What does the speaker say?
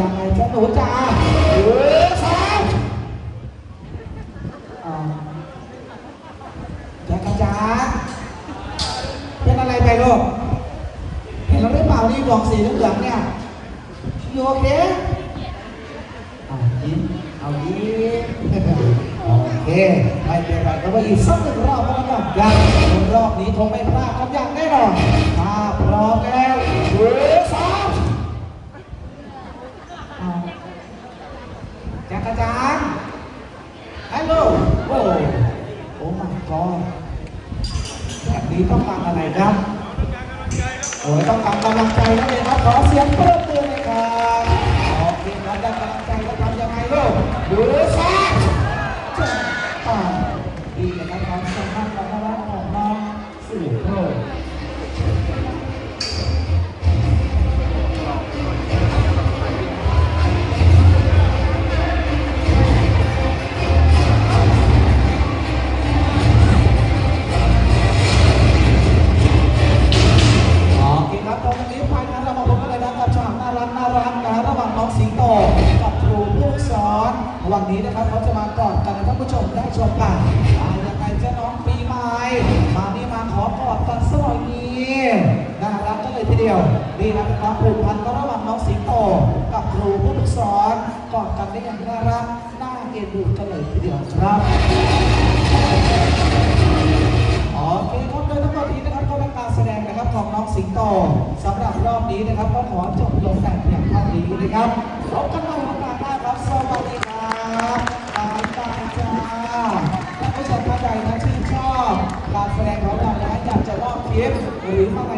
ยังไงจ๊ะหนูจ๋าเออสามอ่าจ๊กระจาเป็นอะไรไปลูกเห็นเราหรือเปล่านี่บอกสีเหลืองเนี่ยอยู่โอเคเอายิ้มเอายิ้มโอเคไม่เป็นไรก็ว่าอีกสักหนึ่งรอบก็แล้วกันยังรอบนี้คงไม่พลาดครับอย่างแน่นอนถ้าพร้อมแล้วเออสาม เอา จักรจันฮัลโหลโอ้โอ้ my god แบบนี้ต้องฟังอะไรครับโอ้ยต้องฟังกำลังใจนั่นเองครับขอเสียงปรบมือเลยครับโอเคครับได้กำลังใจแล้วทำยังไงลูกดูซ้าย วันนี้นะครับเขาจะมากอดกันให้ท่านผู้ชมได้ชมกันอ่ายังไงจะน้องปีใหม่มานี่มาขอกอดกันสักหน่อยนี่น่ารักกันเลยทีเดียวนี่นะเป็นความผูกพันกันระหว่างน้องสิงโตกับครูผู้ฝึกสอนกอดกันได้อย่างน่ารักน่าเอ็นดูกันเลยทีเดียวครับโอเคครับโดยทั้งหมดนี้นะครับก็เป็นการแสดงนะครับของน้องสิงโตสำหรับรอบนี้นะครับก็ขอจบลงแต่เพียงเท่านี้นะครับ วันนี้เข้าไป